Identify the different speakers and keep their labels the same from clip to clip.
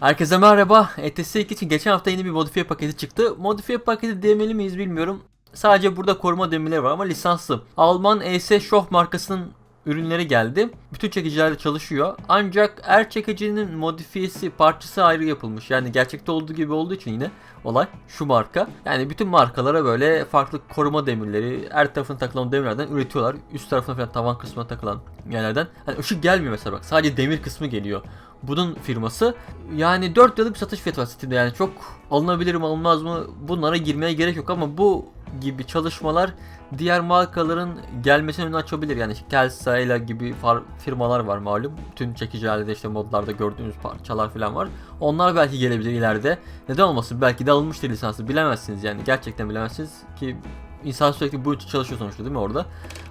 Speaker 1: Herkese merhaba. ETS 2 için geçen hafta yeni bir modifiye paketi çıktı. Modifiye paketi demeli miyiz bilmiyorum. Sadece burada koruma demirleri var ama lisanslı. Alman ES Shoch markasının ürünleri geldi. Bütün çekicilerde çalışıyor. Ancak er çekicinin modifiyesi parçası ayrı yapılmış. Yani gerçekte olduğu gibi olduğu için yine olay şu marka. Yani bütün markalara böyle farklı koruma demirleri, her tarafına takılan demirlerden üretiyorlar. Üst tarafına falan tavan kısmına takılan yerlerden. Hani ışık gelmiyor mesela bak. Sadece demir kısmı geliyor. Bunun firması yani 4 yıllık bir satış fiyatı var Steam'de yani çok alınabilir mi alınmaz mı bunlara girmeye gerek yok ama bu gibi çalışmalar diğer markaların gelmesine önünü açabilir. Yani Kelsayla gibi firmalar var malum. Tüm çekicilerde işte modlarda gördüğünüz parçalar falan var. Onlar belki gelebilir ileride. Neden olmasın? Belki de alınmıştır lisansı. Bilemezsiniz yani. Gerçekten bilemezsiniz ki insan sürekli bu için çalışıyor sonuçta değil mi orada?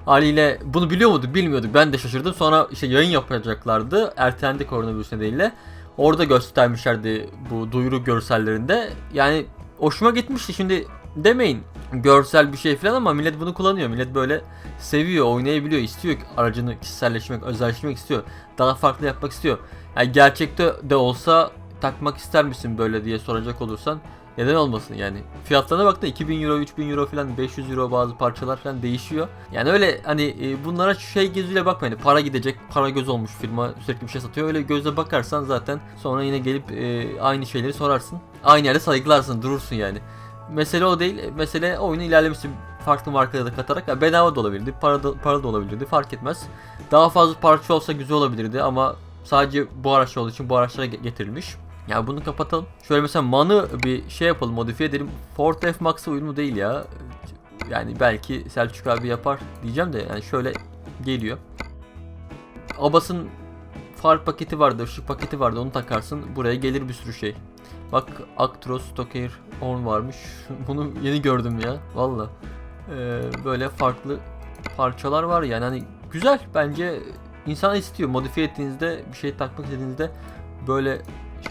Speaker 1: Haliyle bunu biliyor muyduk? Bilmiyorduk. Ben de şaşırdım. Sonra işte yayın yapacaklardı. Ertelendi koronavirüs nedeniyle. Orada göstermişlerdi bu duyuru görsellerinde. Yani hoşuma gitmişti. Şimdi demeyin görsel bir şey falan ama millet bunu kullanıyor. Millet böyle seviyor, oynayabiliyor, istiyor aracını kişiselleşmek, özelleştirmek istiyor. Daha farklı yapmak istiyor. Yani gerçekte de olsa takmak ister misin böyle diye soracak olursan neden olmasın yani. Fiyatlarına bak da 2000 euro, 3000 euro falan 500 euro bazı parçalar falan değişiyor. Yani öyle hani e, bunlara şey gözüyle bakmayın. Hani para gidecek, para göz olmuş firma sürekli bir şey satıyor. Öyle gözle bakarsan zaten sonra yine gelip e, aynı şeyleri sorarsın. Aynı yerde saygılarsın, durursun yani. Mesele o değil. Mesele oyunu ilerlemesi farklı markalara da katarak ya bedava da olabilirdi, para da, para da olabilirdi fark etmez. Daha fazla parça olsa güzel olabilirdi ama sadece bu araçlar olduğu için bu araçlara ge- getirilmiş. Ya bunu kapatalım. Şöyle mesela manı bir şey yapalım, modifiye edelim. Ford F Max'a uyumlu değil ya. Yani belki Selçuk abi yapar diyeceğim de yani şöyle geliyor. Abas'ın far paketi vardı, ışık paketi vardı onu takarsın. Buraya gelir bir sürü şey. Bak Actros Stoker Horn varmış. Bunu yeni gördüm ya. Valla. Ee, böyle farklı parçalar var yani hani güzel bence insan istiyor modifiye ettiğinizde bir şey takmak istediğinizde böyle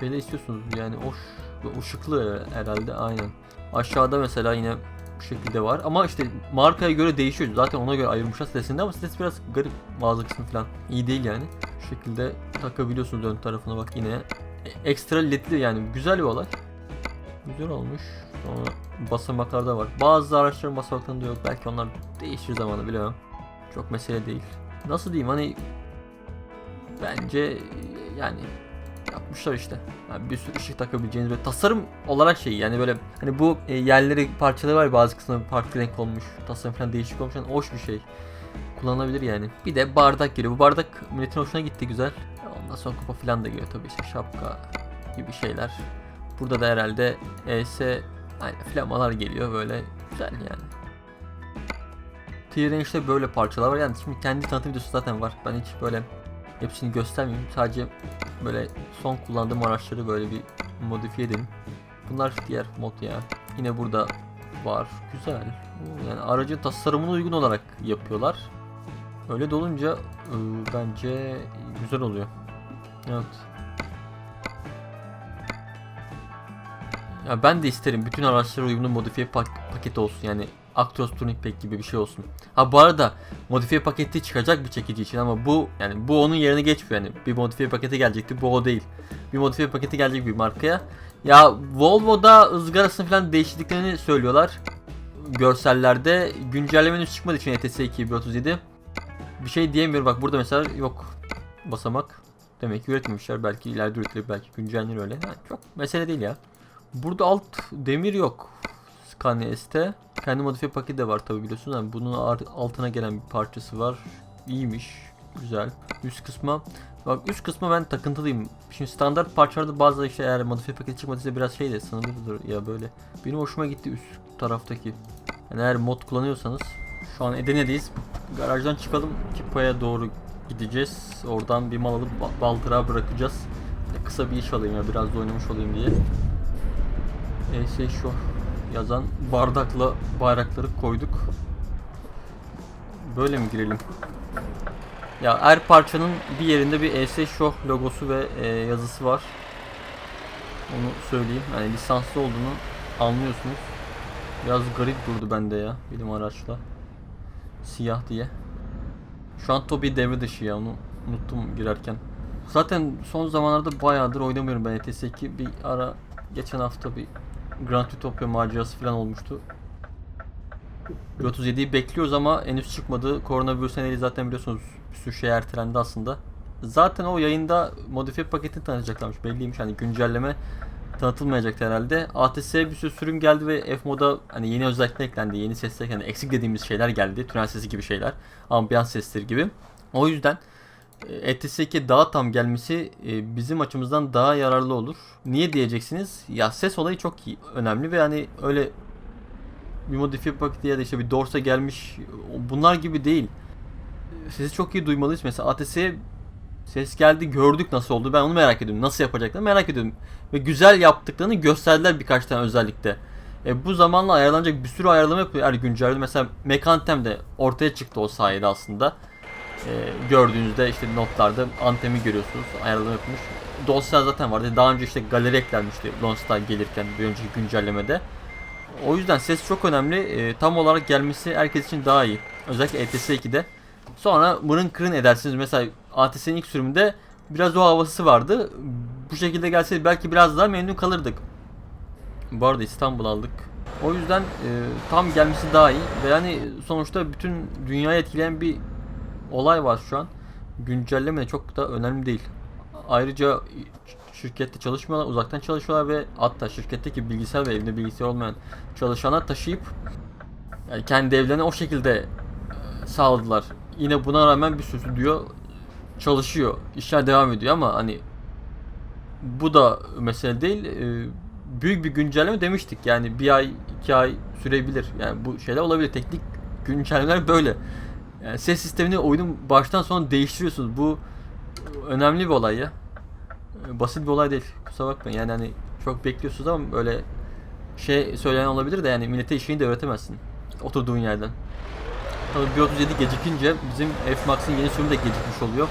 Speaker 1: şeyler istiyorsunuz yani hoş ve ışıklı herhalde aynen. Aşağıda mesela yine bu şekilde var ama işte markaya göre değişiyor. Zaten ona göre ayırmışlar sitesinde ama sitesi biraz garip bazı kısmı falan iyi değil yani. Şu şekilde takabiliyorsunuz ön tarafına bak yine. Ekstra ledli yani güzel bir olay. Güzel olmuş. Sonra basamaklar da var. Bazı araçların basamaklarında yok. Belki onlar değişir zamanı bilemem. Çok mesele değil. Nasıl diyeyim hani bence yani yapmışlar işte. Yani bir sürü ışık takabileceğiniz böyle tasarım olarak şey yani böyle hani bu e, yerleri parçaları var bazı kısmı farklı renk olmuş. Tasarım falan değişik olmuş. Yani hoş bir şey. Kullanılabilir yani. Bir de bardak geliyor. Bu bardak milletin hoşuna gitti güzel. Ondan sonra kupa falan da geliyor tabii işte şapka gibi şeyler. Burada da herhalde ES hani flamalar geliyor böyle güzel yani. T-Range'de böyle parçalar var yani şimdi kendi tanıtım videosu zaten var. Ben hiç böyle hepsini göstermeyeyim. Sadece böyle son kullandığım araçları böyle bir modifiye edelim. Bunlar diğer mod ya. Yine burada var. Güzel. Yani aracın tasarımına uygun olarak yapıyorlar. Öyle de olunca e, bence güzel oluyor. Evet. Ya ben de isterim bütün araçlara uyumlu modifiye pak- paket olsun yani Actros Tuning Pack gibi bir şey olsun. Ha bu arada modifiye paketi çıkacak bir çekici için ama bu yani bu onun yerine geçmiyor yani. Bir modifiye paketi gelecekti bu o değil. Bir modifiye paketi gelecek bir markaya. Ya Volvo'da ızgarasını falan değiştirdiklerini söylüyorlar. Görsellerde güncelleme henüz çıkmadığı için ETS 2037 bir şey diyemiyorum bak burada mesela yok basamak. Demek ki üretmemişler belki ileride üretilir belki güncellenir öyle. Ha, çok mesele değil ya. Burada alt demir yok. Scania ST. Kendi modifiye paketi de var tabi biliyorsun. Yani bunun altına gelen bir parçası var. İyiymiş. Güzel. Üst kısma Bak üst kısma ben takıntılıyım. Şimdi standart parçalarda bazı işte eğer modifiye paketi çıkmadıysa biraz şey de sınırlıdır ya böyle. Benim hoşuma gitti üst taraftaki. Yani eğer mod kullanıyorsanız şu an Edirne'deyiz. Garajdan çıkalım. Kipa'ya doğru gideceğiz. Oradan bir mal alıp ba- Baldır'a bırakacağız. Kısa bir iş alayım ya biraz da oynamış olayım diye. ES şu yazan bardakla bayrakları koyduk. Böyle mi girelim? Ya her parçanın bir yerinde bir ES Show logosu ve e, yazısı var. Onu söyleyeyim. Yani lisanslı olduğunu anlıyorsunuz. Biraz garip durdu bende ya benim araçla. Siyah diye. Şu an Toby devre dışı ya onu unuttum girerken. Zaten son zamanlarda bayağıdır oynamıyorum ben ETS 2. Bir ara geçen hafta bir Grand Utopia macerası falan olmuştu. 1.37'yi bekliyoruz ama henüz çıkmadı. Koronavirüs nedeniyle zaten biliyorsunuz bir sürü şey ertelendi aslında. Zaten o yayında modifiye paketini tanıtacaklarmış belliymiş hani güncelleme tanıtılmayacaktı herhalde. ATS'ye bir sürü sürüm geldi ve F-Moda hani yeni özellikler eklendi, yeni sesler hani eksik dediğimiz şeyler geldi. Tünel sesi gibi şeyler, ambiyans sesleri gibi. O yüzden e, ETS 2 daha tam gelmesi e, bizim açımızdan daha yararlı olur. Niye diyeceksiniz? Ya ses olayı çok önemli ve hani öyle bir modifiye paketi ya da işte bir Dorsa gelmiş bunlar gibi değil. Sesi çok iyi duymalıyız. Mesela ATS'ye ses geldi gördük nasıl oldu. Ben onu merak ediyorum. Nasıl yapacaklar merak ediyorum. Ve güzel yaptıklarını gösterdiler birkaç tane özellikle. E, bu zamanla ayarlanacak bir sürü ayarlama yapıyor her güncelde. Mesela Mekantem de ortaya çıktı o sayede aslında. E, gördüğünüzde işte notlarda Antem'i görüyorsunuz. Ayarlama yapılmış. Dosya zaten vardı. Daha önce işte galeri eklenmişti Lone Star gelirken bir önceki güncellemede. O yüzden ses çok önemli. E, tam olarak gelmesi herkes için daha iyi. Özellikle ETS 2'de. Sonra mırın kırın edersiniz. Mesela ATS'nin ilk sürümünde biraz o havası vardı. Bu şekilde gelseydi belki biraz daha memnun kalırdık. Bu arada İstanbul aldık. O yüzden e, tam gelmesi daha iyi. Ve yani sonuçta bütün dünyayı etkileyen bir olay var şu an. Güncelleme de çok da önemli değil. Ayrıca şirkette çalışmıyorlar, uzaktan çalışıyorlar ve hatta şirketteki bilgisayar ve evinde bilgisayar olmayan çalışanlar taşıyıp yani kendi evlerine o şekilde e, sağladılar. Yine buna rağmen bir sürü diyor çalışıyor. İşler devam ediyor ama hani bu da mesele değil. E, büyük bir güncelleme demiştik. Yani bir ay, iki ay sürebilir. Yani bu şeyler olabilir. Teknik güncellemeler böyle. Yani ses sistemini oyunun baştan sona değiştiriyorsunuz. Bu önemli bir olay ya. E, Basit bir olay değil. Kusura bakmayın. Yani hani çok bekliyorsunuz ama böyle şey söyleyen olabilir de yani millete işini de öğretemezsin. Oturduğun yerden. Tabii 1.37 gecikince bizim F-Max'in yeni sürümü de gecikmiş oluyor.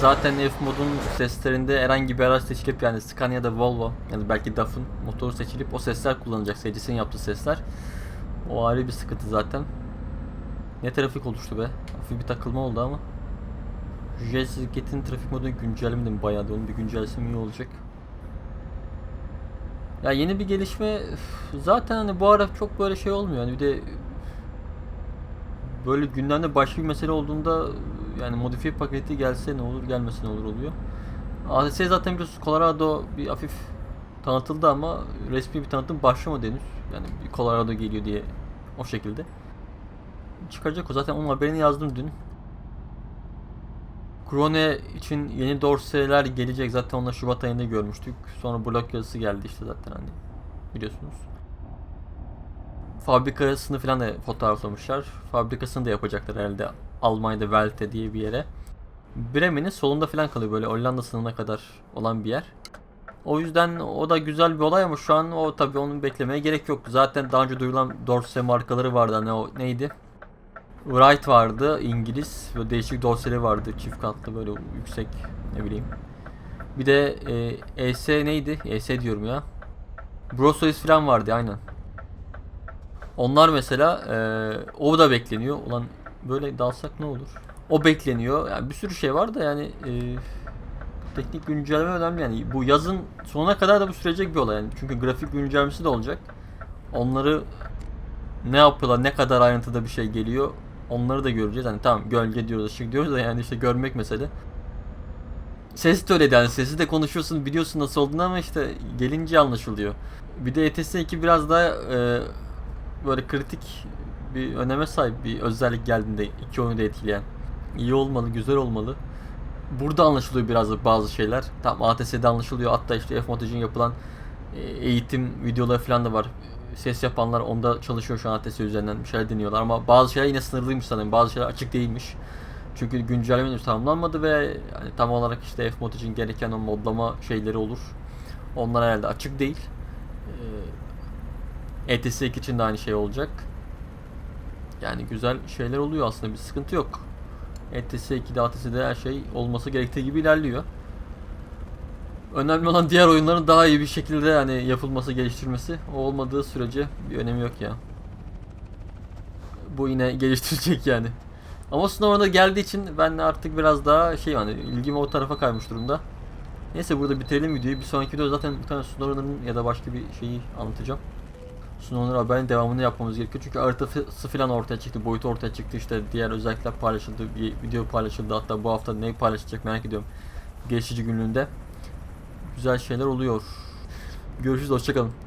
Speaker 1: Zaten F-Mod'un seslerinde herhangi bir araç seçilip yani Scania da Volvo ya da belki DAF'ın motoru seçilip o sesler kullanacak. Seyircisinin yaptığı sesler. O ayrı bir sıkıntı zaten. Ne trafik oluştu be. Hafif bir takılma oldu ama. Jet'in trafik modunu güncellemedim bayağı da onu bir güncellesem iyi olacak. Ya yeni bir gelişme zaten hani bu ara çok böyle şey olmuyor. Hani bir de böyle gündemde başka bir mesele olduğunda yani modifiye paketi gelse ne olur gelmese ne olur oluyor. ADS zaten biliyorsunuz Colorado bir hafif tanıtıldı ama resmi bir tanıtım başlamadı henüz. Yani Colorado geliyor diye o şekilde. Çıkacak o zaten onun haberini yazdım dün. Krone için yeni dorseler gelecek zaten onu Şubat ayında görmüştük. Sonra blok yazısı geldi işte zaten hani biliyorsunuz. Fabrikasını falan da fotoğraflamışlar. Fabrikasını da yapacaklar herhalde Almanya'da Welte diye bir yere. Bremen'in solunda falan kalıyor böyle Hollanda sınırına kadar olan bir yer. O yüzden o da güzel bir olay ama şu an o tabii onu beklemeye gerek yok. Zaten daha önce duyulan Dorse markaları vardı hani o neydi? Wright vardı İngiliz ve değişik dorseleri vardı çift katlı böyle yüksek ne bileyim. Bir de e, ES neydi? ES diyorum ya. Brosois falan vardı aynen. Onlar mesela e, o da bekleniyor. Ulan böyle dalsak ne olur? O bekleniyor. Yani bir sürü şey var da yani e, teknik güncelleme önemli yani. Bu yazın sonuna kadar da bu sürecek bir olay yani. Çünkü grafik güncellemesi de olacak. Onları ne yapıyorlar, ne kadar ayrıntıda bir şey geliyor onları da göreceğiz. Hani tamam gölge diyoruz, ışık diyoruz da yani işte görmek mesele. Ses de öyle yani sesi de konuşuyorsun biliyorsun nasıl olduğunu ama işte gelince anlaşılıyor. Bir de ETS 2 biraz daha e, böyle kritik bir öneme sahip bir özellik geldiğinde iki oyunu da etkileyen. İyi olmalı, güzel olmalı. Burada anlaşılıyor biraz da bazı şeyler. Tam ATS'de anlaşılıyor. Hatta işte F için yapılan e, eğitim videoları falan da var. Ses yapanlar onda çalışıyor şu an ATS üzerinden bir şeyler deniyorlar ama bazı şeyler yine sınırlıymış sanırım. Bazı şeyler açık değilmiş. Çünkü güncelleme henüz tamamlanmadı ve yani tam olarak işte F mod için gereken o modlama şeyleri olur. Onlar herhalde açık değil. Ee, ETS 2 için de aynı şey olacak. Yani güzel şeyler oluyor aslında bir sıkıntı yok. ETS 2'de ATS'de her şey olması gerektiği gibi ilerliyor. Önemli olan diğer oyunların daha iyi bir şekilde yani yapılması, geliştirmesi. O olmadığı sürece bir önemi yok ya. Bu yine geliştirecek yani. Ama Snowrunner geldiği için ben artık biraz daha şey hani ilgim o tarafa kaymış durumda. Neyse burada bitirelim videoyu. Bir sonraki videoda zaten bir tane Snowrunner'ın ya da başka bir şeyi anlatacağım. Snowrunner haberin devamını yapmamız gerekiyor. Çünkü haritası falan ortaya çıktı, boyutu ortaya çıktı. İşte diğer özellikler paylaşıldı, bir video paylaşıldı. Hatta bu hafta ne paylaşacak merak ediyorum. Geçici günlüğünde. Güzel şeyler oluyor. Görüşürüz, hoşçakalın.